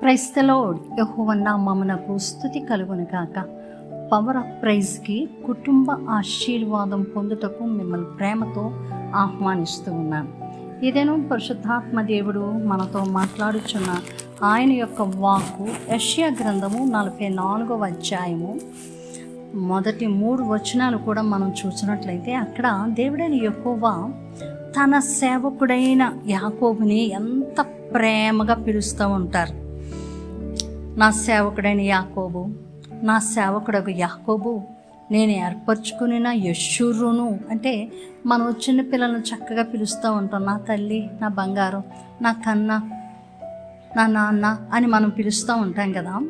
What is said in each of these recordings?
క్రైస్తలో యహోవన్న మమనకు స్థుతి కలుగును కాక పవర్ ఆఫ్ ప్రైజ్కి కుటుంబ ఆశీర్వాదం పొందుటకు మిమ్మల్ని ప్రేమతో ఆహ్వానిస్తూ ఉన్నాను. ఇదేనో పరిశుద్ధాత్మ దేవుడు మనతో మాట్లాడుచున్న ఆయన యొక్క వాక్కు యష్యా గ్రంథము నలభై నాలుగవ అధ్యాయము. మొదటి మూడు వచనాలు కూడా మనం చూసినట్లయితే అక్కడ దేవుడైన యెహోవా తన సేవకుడైన యాకోబుని ఎంత ప్రేమగా పిలుస్తూ ఉంటారు. నా సేవకుడైన యాకోబు నా సేవకుడకు యాకోబు నేను ఏర్పరచుకుని నా యశురును అంటే మనం చిన్న పిల్లలను చక్కగా పిలుస్తూ ఉంటాం. నా తల్లి నా బంగారం నా కన్న నా నాన్న అని మనం పిలుస్తూ ఉంటాం కదా.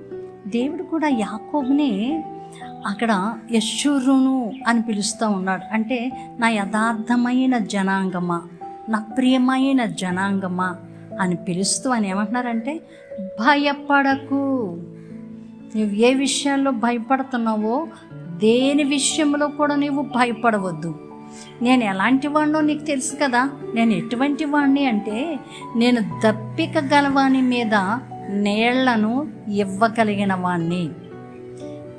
దేవుడు కూడా యాకోబుని అక్కడ యశురును అని పిలుస్తూ ఉన్నాడు. అంటే నా యథార్థమైన జనాంగమా నా ప్రియమైన జనాంగమా అని పిలుస్తూ అని ఏమంటున్నారంటే భయపడకు. నువ్వు ఏ విషయాల్లో భయపడుతున్నావో దేని విషయంలో కూడా నీవు భయపడవద్దు. నేను ఎలాంటి వాడినో నీకు తెలుసు కదా నేను ఎటువంటి వాడిని అంటే నేను దప్పిక గలవాని మీద నీళ్ళను ఇవ్వగలిగిన వాణ్ణి.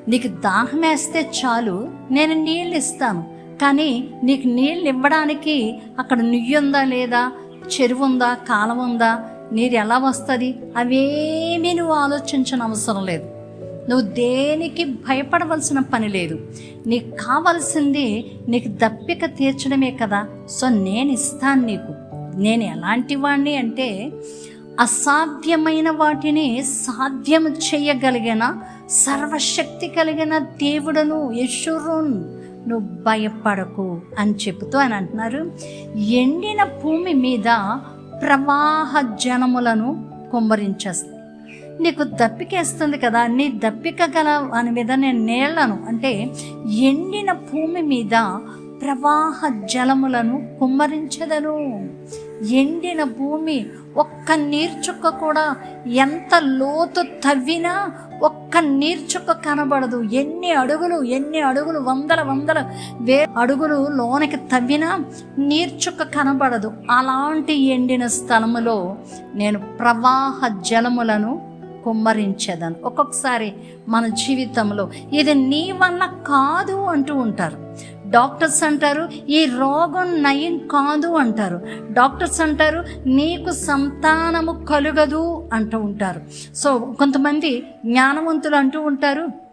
నీకు దాహం వేస్తే చాలు నేను నీళ్ళు ఇస్తాను. కానీ నీకు నీళ్ళు ఇవ్వడానికి అక్కడ నుయ్యుందా లేదా చెరువు ఉందా కాలం ఉందా నీరు ఎలా వస్తుంది అవేమీ నువ్వు ఆలోచించిన అవసరం లేదు. నువ్వు దేనికి భయపడవలసిన పని లేదు. నీకు కావలసింది నీకు దప్పిక తీర్చడమే కదా. సో నేను ఇస్తాను నీకు. నేను ఎలాంటి వాడిని అంటే అసాధ్యమైన వాటిని సాధ్యం చేయగలిగిన సర్వశక్తి కలిగిన దేవుడను యశురున్ నువ్వు భయపడకు అని చెబుతూ అని అంటున్నారు. ఎండిన భూమి మీద ప్రవాహ జనములను కుమ్మరించేస్తుంది. నీకు దప్పికేస్తుంది కదా నీ దప్పిక గల అని మీద నేను నేళ్ళను అంటే ఎండిన భూమి మీద ప్రవాహ జలములను కుమ్మరించదను. ఎండిన భూమి ఒక్క నీర్చుక్క కూడా ఎంత లోతు తవ్వినా ఒక్క నీర్చుక్క కనబడదు. ఎన్ని అడుగులు ఎన్ని అడుగులు వందల వందల వే అడుగులు లోనకి తవ్వినా నీర్చుక్క కనబడదు. అలాంటి ఎండిన స్థలములో నేను ప్రవాహ జలములను కుమ్మరించేదాన్ని ఒక్కొక్కసారి మన జీవితంలో ఇది నీ వల్ల కాదు అంటూ ఉంటారు. డాక్టర్స్ అంటారు ఈ రోగం నయం కాదు అంటారు. డాక్టర్స్ అంటారు నీకు సంతానము కలుగదు అంటూ ఉంటారు. సో కొంతమంది జ్ఞానవంతులు అంటూ ఉంటారు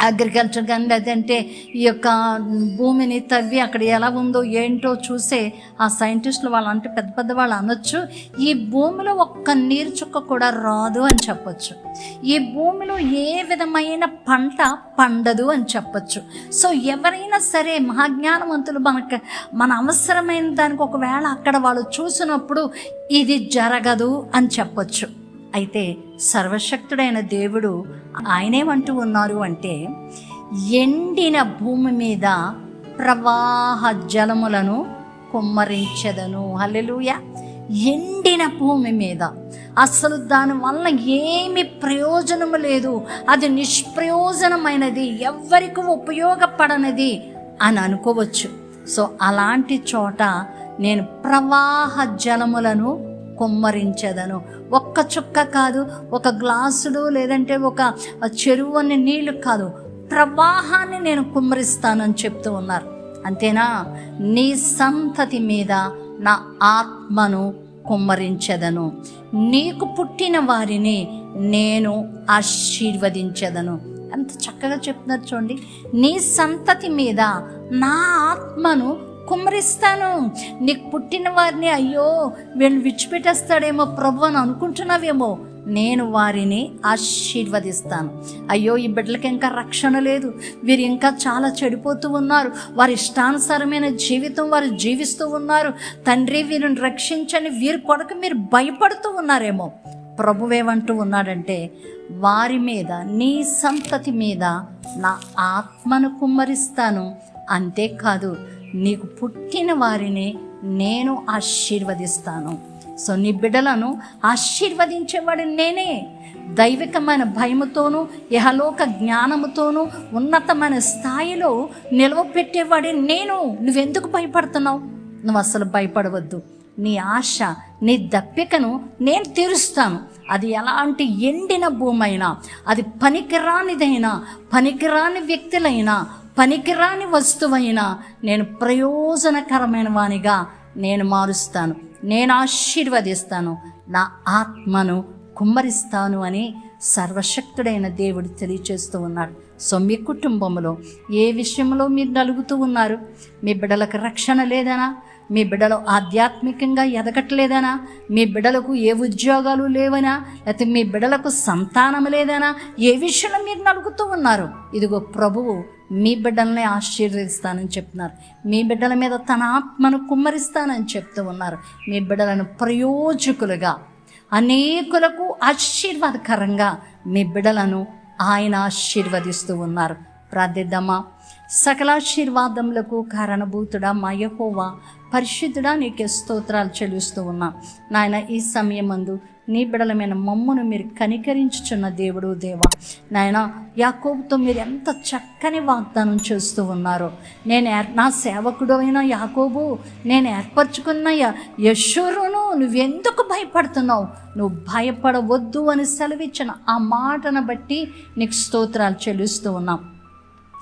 అగ్రికల్చర్ కానీ లేదంటే ఈ యొక్క భూమిని తవ్వి అక్కడ ఎలా ఉందో ఏంటో చూసే ఆ సైంటిస్టులు వాళ్ళు అంటే పెద్ద పెద్ద వాళ్ళు అనొచ్చు. ఈ భూమిలో ఒక్క నీరు చుక్క కూడా రాదు అని చెప్పొచ్చు. ఈ భూమిలో ఏ విధమైన పంట పండదు అని చెప్పొచ్చు. సో ఎవరైనా సరే మహాజ్ఞానవంతులు మనకు మన అవసరమైన దానికి ఒకవేళ అక్కడ వాళ్ళు చూసినప్పుడు ఇది జరగదు అని చెప్పొచ్చు. అయితే సర్వశక్తుడైన దేవుడు ఆయనేమంటూ ఉన్నారు అంటే ఎండిన భూమి మీద ప్రవాహ జలములను కుమ్మరించదను. హల్లెలూయ. ఎండిన భూమి మీద. అసలు దానివల్ల ఏమి ప్రయోజనము లేదు. అది నిష్ప్రయోజనమైనది. ఎవరికి ఉపయోగపడనిది అని అనుకోవచ్చు. సో అలాంటి చోట నేను ప్రవాహ జలములను కుమ్మరించదను. ఒక్క చుక్క కాదు ఒక గ్లాసుడు లేదంటే ఒక చెరువు అనే నీళ్ళు కాదు. ప్రవాహాన్ని నేను కుమ్మరిస్తానని చెప్తూ ఉన్నారు. అంతేనా? నీ సంతతి మీద నా ఆత్మను కుమ్మరించదను. నీకు పుట్టిన వారిని నేను ఆశీర్వదించదను. ఎంత చక్కగా చెప్తున్నారు చూడండి. నీ సంతతి మీద నా ఆత్మను కుమ్మరిస్తాను. నీకు పుట్టిన వారిని అయ్యో వీళ్ళు విడిచిపెట్టేస్తాడేమో ప్రభు అని అనుకుంటున్నావేమో. నేను వారిని ఆశీర్వదిస్తాను. అయ్యో ఈ బిడ్డలకి ఇంకా రక్షణ లేదు. వీరు ఇంకా చాలా చెడిపోతూ ఉన్నారు. వారి ఇష్టానుసారమైన జీవితం వారు జీవిస్తూ ఉన్నారు. తండ్రి వీరిని రక్షించని వీరి కొరకు మీరు భయపడుతూ ఉన్నారేమో. ప్రభువేమంటూ ఉన్నాడంటే వారి మీద నీ సంతతి మీద నా ఆత్మను కుమ్మరిస్తాను. అంతేకాదు నీకు పుట్టిన వారిని నేను ఆశీర్వదిస్తాను. సో నీ బిడ్డలను ఆశీర్వదించేవాడు నేనే. దైవికమైన భయముతోనూ యహలోక జ్ఞానముతోనూ ఉన్నతమైన స్థాయిలో నిలవపెట్టేవాడే నేను. నువ్వెందుకు భయపడుతున్నావు? నువ్వు అసలు భయపడవద్దు. నీ ఆశ నీ దప్పికను నేను తీరుస్తాను. అది ఎలాంటి ఎండిన భూమైనా అది పనికిరానిదైనా పనికిరాని వ్యక్తులైనా పనికిరాని వస్తువైన నేను ప్రయోజనకరమైన వానిగా నేను మారుస్తాను. నేను ఆశీర్వదిస్తాను. నా ఆత్మను కుమ్మరిస్తాను అని సర్వశక్తుడైన దేవుడు తెలియచేస్తూ ఉన్నాడు. సో మీ కుటుంబంలో ఏ విషయంలో మీరు నలుగుతూ ఉన్నారు? మీ బిడ్డలకు రక్షణ లేదనా? మీ బిడ్డలు ఆధ్యాత్మికంగా ఎదగట్లేదనా? మీ బిడ్డలకు ఏ ఉద్యోగాలు లేవనా? లేకపోతే మీ బిడ్డలకు సంతానం లేదనా? ఏ విషయంలో మీరు నలుగుతూ ఉన్నారు? ఇదిగో ప్రభువు మీ బిడ్డల్ని ఆశీర్వదిస్తానని చెప్తున్నారు. మీ బిడ్డల మీద తన ఆత్మను కుమ్మరిస్తానని చెప్తూ ఉన్నారు. మీ బిడ్డలను ప్రయోజకులుగా అనేకులకు ఆశీర్వాదకరంగా మీ బిడ్డలను ఆయన ఆశీర్వదిస్తూ ఉన్నారు. ప్రార్థిద్దామా? సకలాశీర్వాదములకు కారణభూతుడా మయహోవా పరిశుద్ధుడా నీకే స్తోత్రాలు చెల్లిస్తూ ఉన్నా. నాయన ఈ సమయమందు నీ బిడలమైన మమ్మను మీరు కనికరించుచున్న దేవుడు దేవా. నాయన యాకోబుతో మీరు ఎంత చక్కని వాగ్దానం చేస్తూ ఉన్నారో. నేను నా సేవకుడు అయిన యాకోబు నేను ఏర్పరచుకున్న యశ్వరును యశోరును నువ్వెందుకు భయపడుతున్నావు? నువ్వు భయపడవద్దు అని సెలవిచ్చిన ఆ మాటను బట్టి నీకు స్తోత్రాలు చెల్లిస్తూ ఉన్నాం.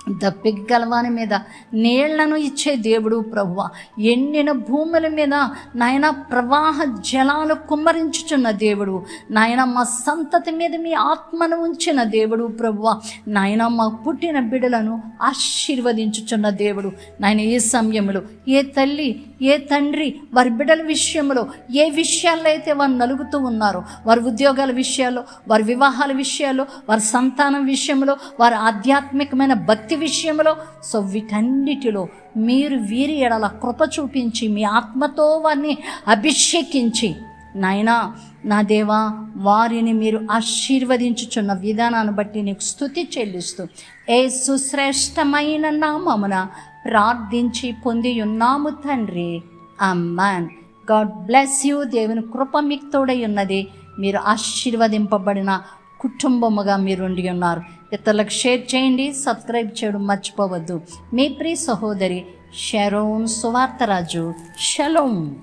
దప్పిక గలవాని మీద నీళ్ళను ఇచ్చే దేవుడు ప్రభువ. ఎండిన భూముల మీద నాయన ప్రవాహ జలాలు కుమ్మరించుచున్న దేవుడు. నాయన మా సంతతి మీద మీ ఆత్మను ఉంచిన దేవుడు ప్రభువ. నాయన మా పుట్టిన బిడలను ఆశీర్వదించుచున్న దేవుడు. నాయన ఏ సమయంలో ఏ తల్లి ఏ తండ్రి వారి బిడ్డల విషయంలో ఏ విషయాల్లో అయితే వారు నలుగుతూ ఉన్నారో వారి ఉద్యోగాల విషయాల్లో వారి వివాహాల విషయాల్లో వారి సంతానం విషయంలో వారి ఆధ్యాత్మికమైన భక్తి విషయంలో సో వీటన్నిటిలో మీరు వీరి ఎడల కృప చూపించి మీ ఆత్మతో వారిని అభిషేకించి నాయనా నా దేవా వారిని మీరు ఆశీర్వదించుచున్న విధానాన్ని బట్టి నీకు స్థుతి చెల్లిస్తూ ఏ సుశ్రేష్టమైన నామమున ప్రార్థించి పొంది ఉన్నాము తండ్రి. Amen God bless you. దేవుని కృప మీకు తోడై ఉన్నది. మీరు ఆశీర్వదింపబడిన కుటుంబముగా మీరు ఉండి ఉన్నారు. ఇతరులకు షేర్ చేయండి సబ్స్క్రైబ్ చేయడం మర్చిపోవద్దు. మీ ప్రియ సహోదరి షెరోన్ సువార్తరాజు. షలోం.